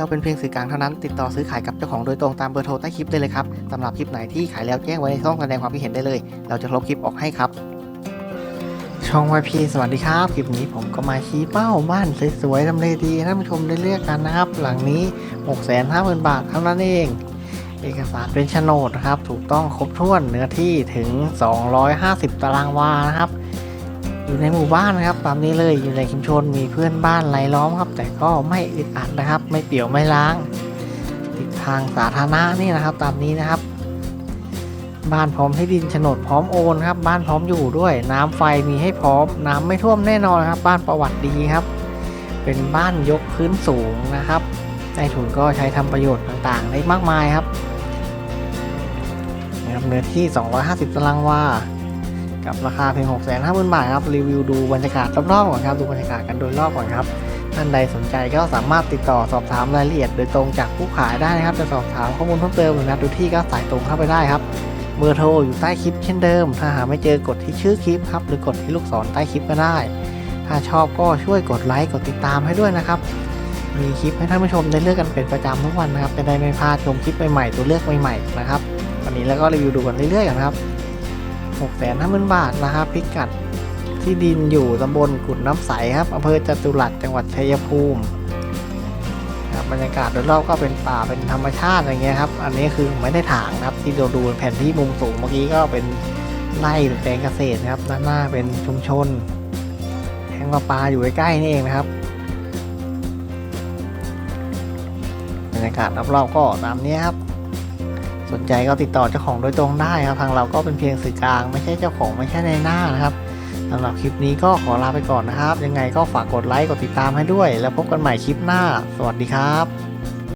เราเป็นเพียงสื่อกลางเท่านั้น ติดต่อซื้อขายกับเจ้าของโดยตรงตามเบอร์โทรใต้คลิปได้เลยครับสำหรับคลิปไหนที่ขายแล้วแจ้งไว้ในช่องแสดงความคิดเห็นได้เลย เราจะลบคลิปออกให้ครับ ช่องวายพีสวัสดีครับ คลิปนี้ผมก็มาชี้เป้าบ้านสวยๆทำเลดีท่านผู้ชมได้เลือกกันนะครับ หลังนี้650,000 บาทเท่านั้นเอง เอกสารเป็นโฉนดนะครับ ถูกต้องครบถ้วนเนื้อที่ถึง 250 ตารางวานะครับ อยู่ในหมู่บ้านนะครับตามนี้เลยอยู่ในชุมชนมีเพื่อนบ้านรายล้อมครับ แต่ก็ไม่อึดอัดนะครับ ไม่เปี่ยวไม่ล้าง ติดทางสาธารณะนี่นะครับ ตามนี้นะครับ บ้านพร้อมที่ดินโฉนดพร้อมโอนครับ บ้านพร้อมอยู่ด้วย น้ำไฟมีให้พร้อม น้ำไม่ท่วมแน่นอนครับ บ้านประวัติดีครับ เป็นบ้านยกพื้นสูงนะครับในทุนก็ใช้ทำประโยชน์ต่างๆ ได้มากมายครับเนื้อที่ 250 ตารางวา กับราคาเพียง 6 5 0 0 0 0 บาทครับ รีวิวดูบรรยากาศรอบๆก่อนครับ ดูบรรยากาศกันโดยรอบก่อนครับ ท่านใดสนใจก็สามารถติดต่อสอบถามรายละเอียด โดยตรงจากผู้ขายได้นะครับ จะสอบถามข้อมูลเพิ่มเติมหรือนัดดูที่ก็สายตรงเข้าไปได้ครับ เบอร์โทรอยู่ใต้คลิปเช่นเดิม ถ้าหาไม่เจอกดที่ชื่อคลิปครับ หรือกดที่ลูกศรใต้คลิปก็ได้ ถ้าชอบก็ช่วยกดไลค์ กดติดตามให้ด้วยนะครับ มีคลิปให้ท่านผู้ชมได้เลือกกันเป็นประจำทุกวันนะครับ จะได้ไม่พลาดชมคลิปใหม่ๆ ตัวเลือกใหม่ๆ นะครับ วันนี้แล้วก็รีวิวดูกันเรื่อยๆกันครับ 6แสนห้าหมื่นบาทนะครับพิกัดที่ดินอยู่ตำบลกุดน้ำใสครับอำเภอจตุรัสจังหวัดชัยภูมิครับบรรยากาศโดยรอบก็เป็นป่าเป็นธรรมชาติอะไรเงี้ยครับอันนี้คือไม่ได้ถางนะครับที่เราดูแผนที่มุมสูงเมื่อกี้ก็เป็นไร่หรือแปลงเกษตรนะครับด้านหน้าเป็นชุมชนแทงประปาอยู่ใกล้ๆนี่เองนะครับบรรยากาศรอบๆก็ตามนี้ครับ สนใจก็ติดต่อเจ้าของโดยตรงได้ครับ ทางเราก็เป็นเพียงสื่อกลาง ไม่ใช่เจ้าของไม่ใช่ในหน้านะครับสำหรับคลิปนี้ก็ขอลาไปก่อนนะครับ ยังไงก็ฝากกดไลค์กดติดตามให้ด้วย แล้วพบกันใหม่คลิปหน้า สวัสดีครับ